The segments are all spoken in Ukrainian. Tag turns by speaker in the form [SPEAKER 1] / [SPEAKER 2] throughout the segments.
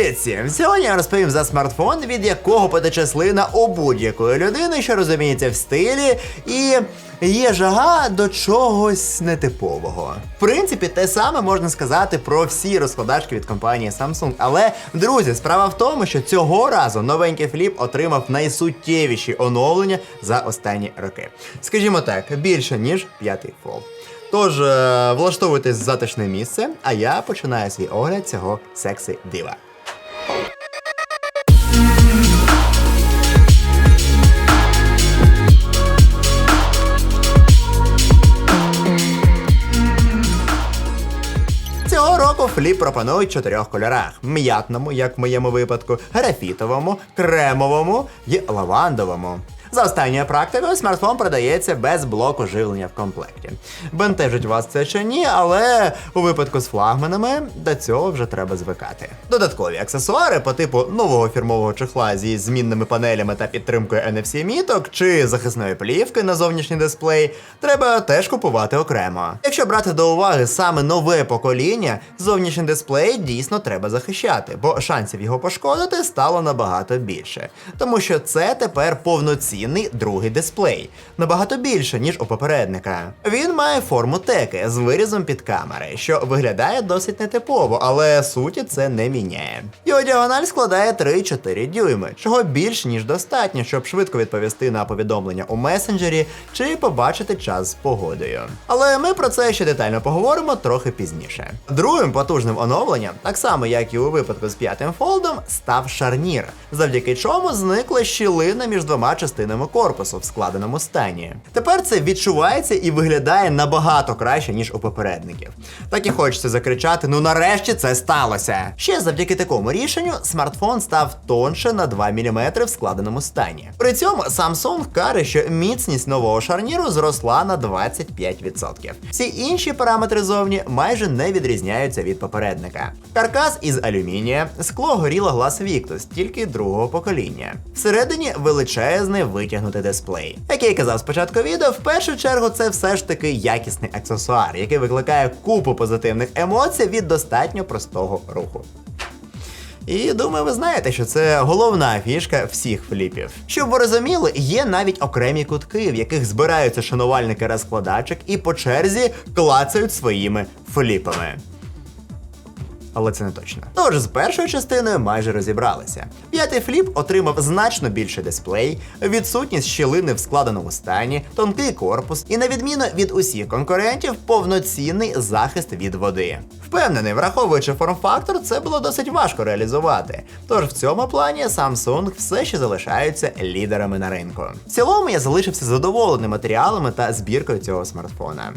[SPEAKER 1] Привіт! Сьогодні я розповім за смартфон, від якого потече слина у будь-якої людини, що розуміється в стилі, і є жага до чогось нетипового. В принципі, те саме можна сказати про всі розкладачки від компанії Samsung. Але, друзі, справа в тому, що цього разу новенький фліп отримав найсуттєвіші оновлення за останні роки. Скажімо так, більше ніж п'ятий фолд. Тож е, влаштовуйтесь в затишне місце, а я починаю свій огляд цього секси дива. Фліп пропонують чотирьох кольорах: м'ятному, як в моєму випадку, графітовому, кремовому і лавандовому. За останньою практикою смартфон продається без блоку живлення в комплекті. Бентежить вас це чи ні, але у випадку з флагманами до цього вже треба звикати. Додаткові аксесуари по типу нового фірмового чехла зі змінними панелями та підтримкою NFC міток чи захисної плівки на зовнішній дисплей треба теж купувати окремо. Якщо брати до уваги саме нове покоління, зовнішній дисплей дійсно треба захищати, бо шансів його пошкодити стало набагато більше. Тому що це тепер повноцінний другий дисплей, набагато більше, ніж у попередника. Він має форму теки з вирізом під камери, що виглядає досить нетипово, але суті це не міняє. Його діагональ складає 3-4 дюйми, чого більш ніж достатньо, щоб швидко відповісти на повідомлення у месенджері чи побачити час з погодою. Але ми про це ще детально поговоримо трохи пізніше. Другим потужним оновленням, так само як і у випадку з п'ятим фолдом, став шарнір, завдяки чому зникла щілина між двома частинами корпусу в складеному стані. Тепер це відчувається і виглядає набагато краще, ніж у попередників. Так і хочеться закричати: ну нарешті це сталося. Ще завдяки такому рішенню смартфон став тонше на 2 мм в складеному стані. При цьому Samsung каже, що міцність нового шарніру зросла на 25%. Всі інші параметри зовні майже не відрізняються від попередника. Каркас із алюмінія, скло горіло глаз Victus, тільки другого покоління. Всередині величезний витягнутий дисплей. Як я й казав спочатку відео, в першу чергу це все ж таки якісний аксесуар, який викликає купу позитивних емоцій від достатньо простого руху. І думаю, ви знаєте, що це головна фішка всіх фліпів. Щоб ви розуміли, є навіть окремі кутки, в яких збираються шанувальники розкладачок і по черзі клацають своїми фліпами. Але це не точно. Тож з першою частиною майже розібралися. П'ятий фліп отримав значно більший дисплей, відсутність щілини в складеному стані, тонкий корпус і, на відміну від усіх конкурентів, повноцінний захист від води. Впевнений, враховуючи форм-фактор, це було досить важко реалізувати. Тож в цьому плані Samsung все ще залишаються лідерами на ринку. В цілому я залишився задоволений матеріалами та збіркою цього смартфона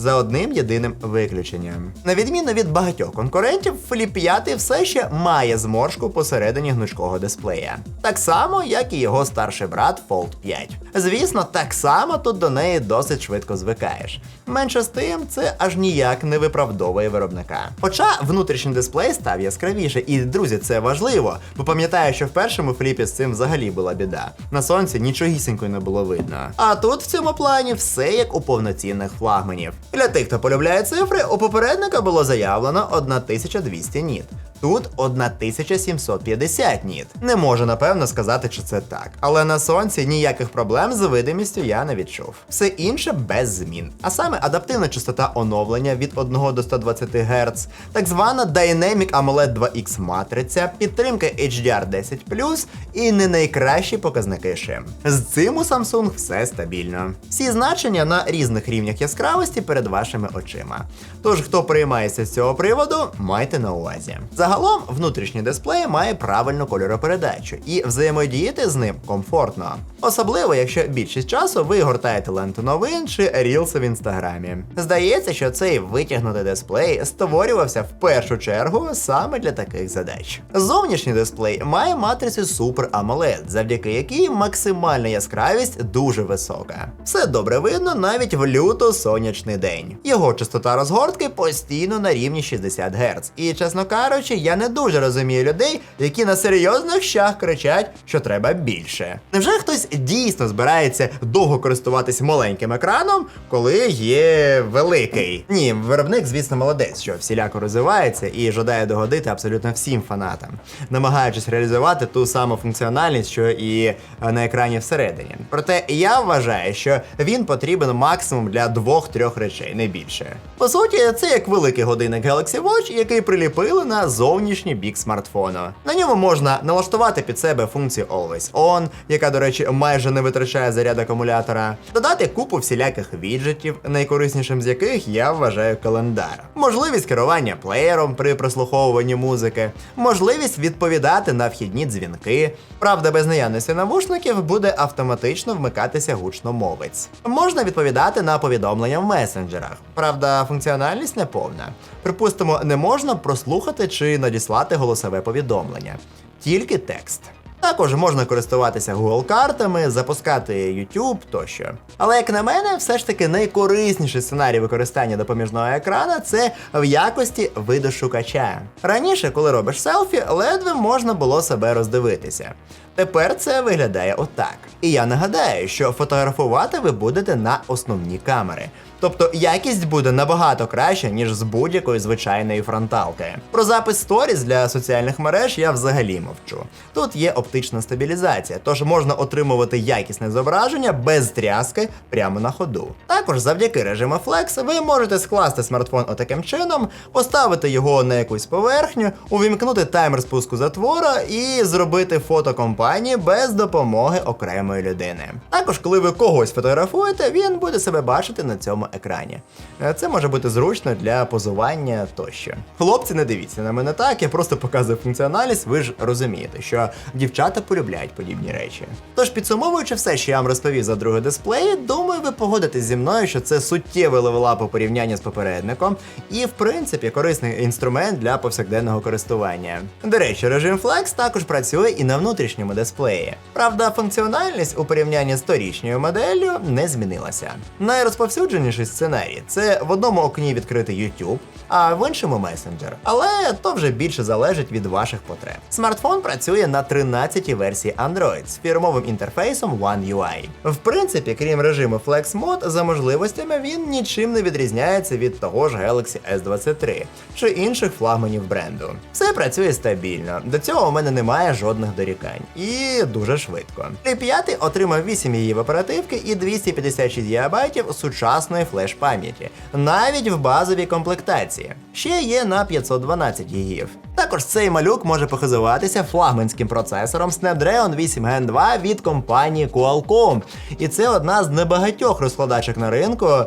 [SPEAKER 1] за одним єдиним виключенням. На відміну від багатьох конкурентів, Flip 5 все ще має зморшку посередині гнучкого дисплея. Так само, як і його старший брат Fold 5. Звісно, так само тут до неї досить швидко звикаєш. Менше з тим, це аж ніяк не виправдовує виробника. Хоча внутрішній дисплей став яскравіше, і друзі, це важливо, бо пам'ятаю, що в першому фліпі з цим взагалі була біда. На сонці нічогісінької не було видно. А тут в цьому плані все як у повноцінних флагманів. Для тих, хто полюбляє цифри, у попередника було заявлено 1200 ніт. Тут 1750 ніт. Не можу напевно сказати, чи це так. Але на сонці ніяких проблем з видимістю я не відчув. Все інше без змін. А саме адаптивна частота оновлення від 1 до 120 Гц, так звана Dynamic AMOLED 2X матриця, підтримка HDR10 і не найкращі показники шим. З цим у Samsung все стабільно. Всі значення на різних рівнях яскравості перед вашими очима. Тож, хто приймається з цього приводу, майте на увазі. Загалом, внутрішній дисплей має правильну кольоропередачу і взаємодіяти з ним комфортно. Особливо, якщо більшість часу ви гортаєте ленту новин чи рілси в інстаграмі. Здається, що цей витягнутий дисплей створювався в першу чергу саме для таких задач. Зовнішній дисплей має матрицю Super AMOLED, завдяки якій максимальна яскравість дуже висока. Все добре видно навіть в люто сонячний день. Його частота розгортки постійно на рівні 60 Гц, і, чесно кажучи, я не дуже розумію людей, які на серйозних щах кричать, що треба більше. Невже хтось дійсно збирається довго користуватись маленьким екраном, коли є великий? Ні, виробник, звісно, молодець, що всіляко розвивається і жадає догодити абсолютно всім фанатам, намагаючись реалізувати ту саму функціональність, що і е, на екрані всередині. Проте я вважаю, що він потрібен максимум для двох-трьох речей, не більше. По суті, це як великий годинник Galaxy Watch, який приліпили на зовнішній бік смартфону. На ньому можна налаштувати під себе функцію Always On, яка, до речі, майже не витрачає заряд акумулятора, додати купу всіляких віджитів, найкориснішим з яких я вважаю календар, можливість керування плеєром при прослуховуванні музики, можливість відповідати на вхідні дзвінки. Правда, без наявності навушників буде автоматично вмикатися гучномовець. Можна відповідати на повідомлення в месенджерах. Правда, функціональність не повна. Припустимо, не можна прослухати чи надіслати голосове повідомлення, тільки текст. Також можна користуватися Google картами, запускати YouTube тощо. Але як на мене, все ж таки найкорисніший сценарій використання допоміжного екрана це в якості видошукача. Раніше, коли робиш селфі, ледве можна було себе роздивитися. Тепер це виглядає отак. І я нагадаю, що фотографувати ви будете на основні камери. Тобто якість буде набагато краще, ніж з будь-якої звичайної фронталки. Про запис сторіс для соціальних мереж я взагалі мовчу. Тут є оптична стабілізація, тож можна отримувати якісне зображення без тряски прямо на ходу. Також завдяки режиму Flex ви можете скласти смартфон отаким чином, поставити його на якусь поверхню, увімкнути таймер спуску затвора і зробити фото компанії без допомоги окремої людини. Також, коли ви когось фотографуєте, він буде себе бачити на цьому екрані. Е, Це може бути зручно для позування тощо. Хлопці, не дивіться на мене так, я просто показую функціональність, ви ж розумієте, що дівчата полюбляють подібні речі. Тож, підсумовуючи все, що я вам розповів за другий дисплей, думаю, ви погодитесь зі мною, що це суттєвий левелап у порівнянні з попередником, і, в принципі, корисний інструмент для повсякденного користування. До речі, режим Flex також працює і на внутрішньому дисплеї. Правда, функціональність у порівнянні з торічньою моделлю не змінилася. Найрозповсюдженіший сценарій це в одному окні відкритий YouTube, а в іншому месенджер. Але то вже більше залежить від ваших потреб. Смартфон працює на 13-й версії Android з фірмовим інтерфейсом One UI. В принципі, крім режиму Flex Mode, за можливостями він нічим не відрізняється від того ж Galaxy S23 чи інших флагманів бренду. Все працює стабільно. До цього у мене немає жодних дорікань. І дуже швидко. При 5 отримав 8 її оперативки і 256 ГБ сучасної флеш-пам'яті, навіть в базовій комплектації. Ще є на 512 ГБ. Також цей малюк може похизуватися флагманським процесором Snapdragon 8 Gen 2 від компанії Qualcomm. І це одна з небагатьох розкладачок на ринку е,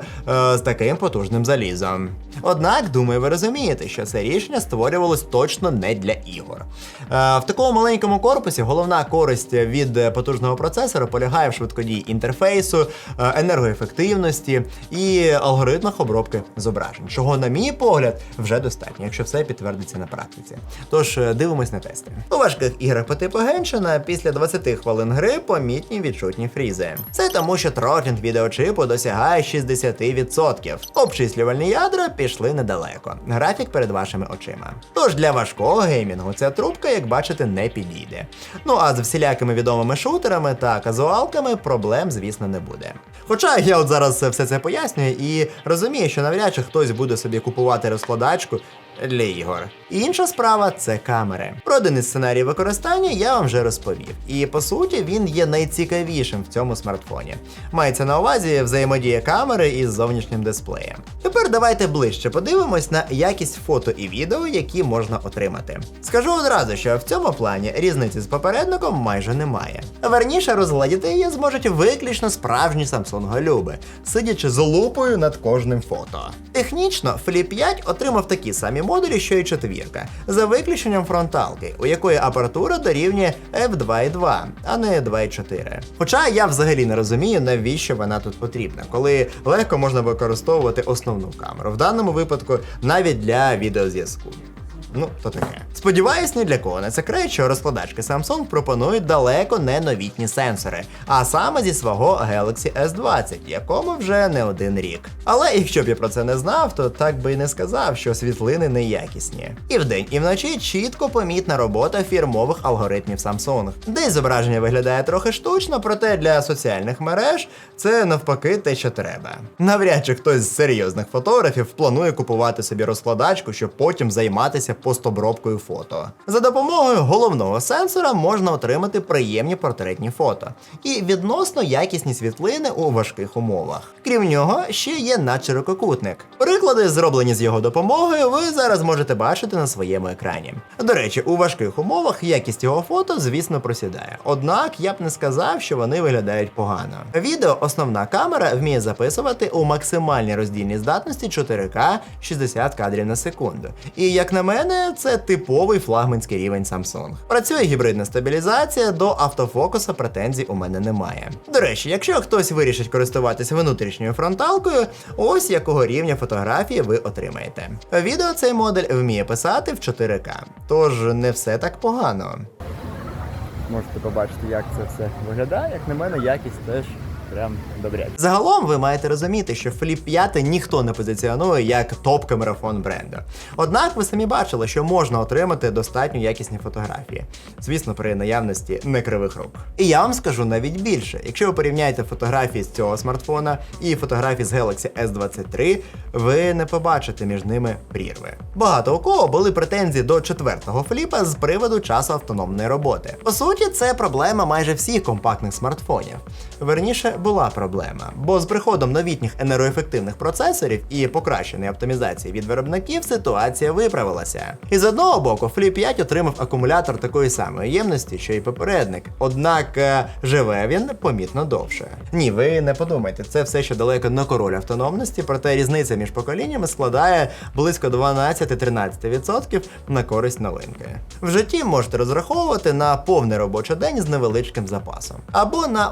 [SPEAKER 1] з таким потужним залізом. Однак, думаю, ви розумієте, що це рішення створювалось точно не для ігор. Е, в такому маленькому корпусі головна користь від е, потужного процесора полягає в швидкодії інтерфейсу, е, енергоефективності і алгоритмах обробки зображень, чого, на мій погляд, вже достатньо, якщо все підтвердиться на практиці. Тож е, дивимось на тести. У важких іграх по типу Геншина після 20 хвилин гри помітні відчутні фрізи. Це тому, що трокінг відеочипу досягає 60%. Обчислювальні ядра пішли недалеко. Графік перед вашими очима. Тож для важкого геймінгу ця трубка, як бачите, не підійде. Ну а з всілякими відомими шутерами та казуалками проблем, звісно, не буде. Хоча я от зараз все це пояснюю і розумію, що навряд чи хтось буде собі купувати розкладачку для ігор. Інша справа це камери. Про один із сценаріїв використання я вам вже розповів. І по суті він є найцікавішим в цьому смартфоні. Мається на увазі взаємодія камери із зовнішнім дисплеєм. Тепер давайте ближче подивимось на якість фото і відео, які можна отримати. Скажу одразу, що в цьому плані різниці з попередником майже немає. Верніше розгладіти її зможуть виключно справжні Samsung люби, сидячи з лупою над кожним фото. Технічно, Flip 5 отримав такі самі модулі, що й четвірка, за виключенням фронталки, у якої апертура дорівнює f2.2, а не 2.4. Хоча я взагалі не розумію, навіщо вона тут потрібна, коли легко можна використовувати основну камеру, в даному випадку навіть для відеозв'язку. Ну, то таке. Сподіваюсь, ні для кого не секрет, що розкладачки Samsung пропонують далеко не новітні сенсори, а саме зі свого Galaxy S20, якому вже не один рік. Але якщо б я про це не знав, то так би і не сказав, що світлини неякісні. І вдень, і вночі чітко помітна робота фірмових алгоритмів Samsung. Де зображення виглядає трохи штучно, проте для соціальних мереж це навпаки те, що треба. Навряд чи хтось з серйозних фотографів планує купувати собі розкладачку, щоб потім займатися постобробкою фото. За допомогою головного сенсора можна отримати приємні портретні фото і відносно якісні світлини у важких умовах. Крім нього, ще є надширококутник. Приклади, зроблені з його допомогою, ви зараз можете бачити на своєму екрані. До речі, у важких умовах якість його фото, звісно, просідає. Однак я б не сказав, що вони виглядають погано. Відео основна камера вміє записувати у максимальній роздільній здатності 4К 60 кадрів на секунду. І як на мене, це типовий флагманський рівень Samsung. Працює гібридна стабілізація, до автофокуса претензій у мене немає. До речі, якщо хтось вирішить користуватися внутрішньою фронталкою, ось якого рівня фотографії ви отримаєте. Відео цей модель вміє писати в 4К, тож не все так погано.
[SPEAKER 2] Можете побачити, як це все виглядає. Як на мене, якість теж прям добряча.
[SPEAKER 1] Загалом ви маєте розуміти, що Flip 5 ніхто не позиціонує як топ-камерафон бренду. Однак ви самі бачили, що можна отримати достатньо якісні фотографії, звісно, при наявності некривих рук. І я вам скажу навіть більше: якщо ви порівняєте фотографії з цього смартфона і фотографії з Galaxy S23, ви не побачите між ними прірви. Багато у кого були претензії до четвертого фліпа з приводу часу автономної роботи. По суті, це проблема майже всіх компактних смартфонів. Верніше була проблема, бо з приходом новітніх енергоефективних процесорів і покращеної оптимізації від виробників ситуація виправилася. І з одного боку, Flip 5 отримав акумулятор такої самої ємності, що й попередник. Однак е, живе він помітно довше. Ні, ви не подумайте, це все ще далеко не король автономності, проте різниця між поколіннями складає близько 12-13% на користь новинки. В житті можете розраховувати на повний робочий день з невеличким запасом, або на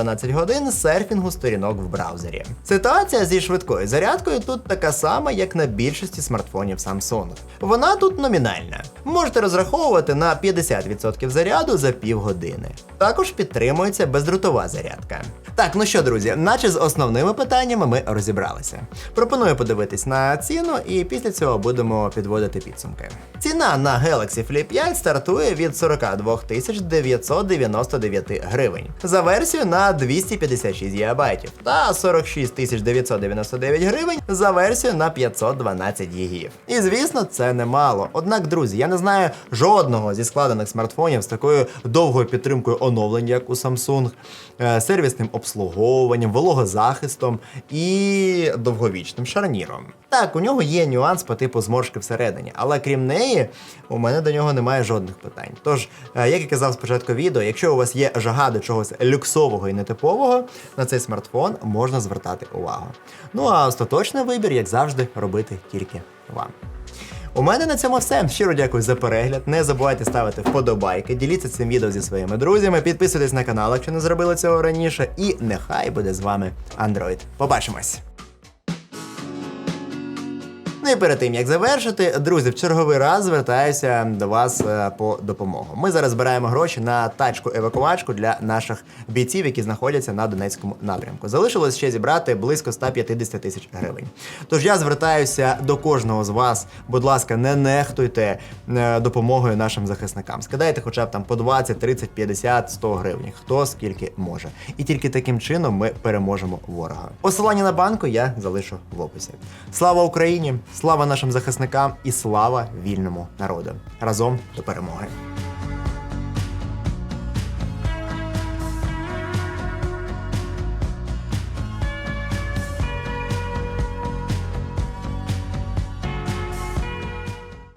[SPEAKER 1] 11-12 годин серфінгу сторінок в браузері. Ситуація зі швидкою зарядкою тут така сама, як на більшості смартфонів Samsung. Вона тут номінальна. Можете розраховувати на 50% заряду за півгодини. Також підтримується бездротова зарядка. Так, ну що, друзі, наче з основними питаннями ми розібралися. Пропоную подивитись на ціну, і після цього будемо підводити підсумки. Ціна на Galaxy Flip 5 стартує від 42 999 гривень за версію на 256 ГБ та 46 999 гривень за версію на 512 ГБ. І звісно, це немало. Однак, друзі, я не знаю жодного зі складених смартфонів з такою довгою підтримкою оновлень, як у Samsung, е, сервісним обслуговуванням, вологозахистом і довговічним шарніром. Так, у нього є нюанс по типу зморшки всередині, але крім неї, у мене до нього немає жодних питань. Тож, е, як я казав спочатку відео, якщо у вас є жага до чогось люксового і нетипового, на цей смартфон можна звертати увагу. Ну а остаточний вибір, як завжди, робити тільки вам. У мене на цьому все. Щиро дякую за перегляд. Не забувайте ставити вподобайки, діліться цим відео зі своїми друзями, підписуйтесь на канал, якщо не зробили цього раніше. І нехай буде з вами Android. Побачимось! Ну і перед тим як завершити, друзі, в черговий раз звертаюся до вас е, по допомогу. Ми зараз збираємо гроші на тачку евакуачку для наших бійців, які знаходяться на Донецькому напрямку. Залишилось ще зібрати близько 150 тисяч гривень. Тож я звертаюся до кожного з вас. Будь ласка, не нехтуйте е, допомогою нашим захисникам. Скидайте хоча б там по 20, 30, 50, 100 гривень. Хто скільки може. І тільки таким чином ми переможемо ворога. Посилання на банку я залишу в описі. Слава Україні! Слава нашим захисникам і слава вільному народу! Разом до перемоги!